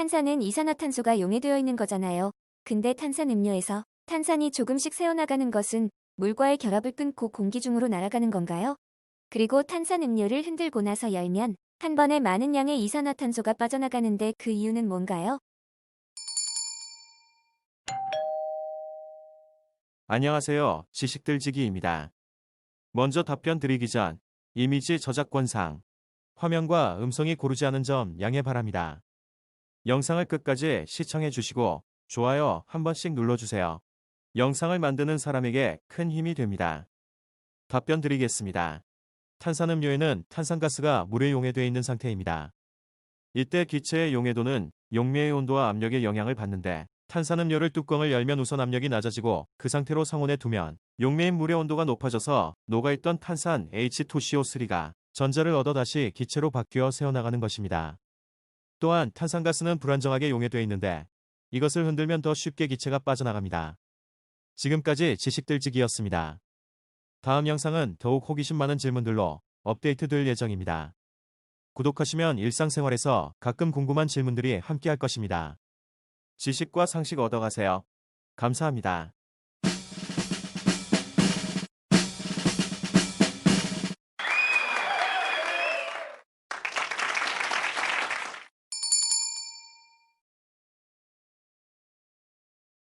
탄산은 이산화탄소가 용해되어 있는 거잖아요. 근데 탄산 음료에서 탄산이 조금씩 새어나가는 것은 물과의 결합을 끊고 공기 중으로 날아가는 건가요? 그리고 탄산 음료를 흔들고 나서 열면 한 번에 많은 양의 이산화탄소가 빠져나가는데 그 이유는 뭔가요? 안녕하세요. 지식들지기입니다. 먼저 답변 드리기 전 이미지 저작권상 화면과 음성이 고르지 않은 점 양해 바랍니다. 영상을 끝까지 시청해 주시고 좋아요 한 번씩 눌러주세요. 영상을 만드는 사람에게 큰 힘이 됩니다. 답변 드리겠습니다. 탄산음료에는 탄산가스가 물에 용해되어 있는 상태입니다. 이때 기체의 용해도는 용매의 온도와 압력의 영향을 받는데 탄산음료를 뚜껑을 열면 우선 압력이 낮아지고 그 상태로 상온에 두면 용매인 물의 온도가 높아져서 녹아있던 탄산 H2CO3가 전자를 얻어 다시 기체로 바뀌어 새어나가는 것입니다. 또한 탄산가스는 불안정하게 용해되어 있는데 이것을 흔들면 더 쉽게 기체가 빠져나갑니다. 지금까지 지식들지기였습니다. 다음 영상은 더욱 호기심 많은 질문들로 업데이트될 예정입니다. 구독하시면 일상생활에서 가끔 궁금한 질문들이 함께할 것입니다. 지식과 상식 얻어가세요. 감사합니다.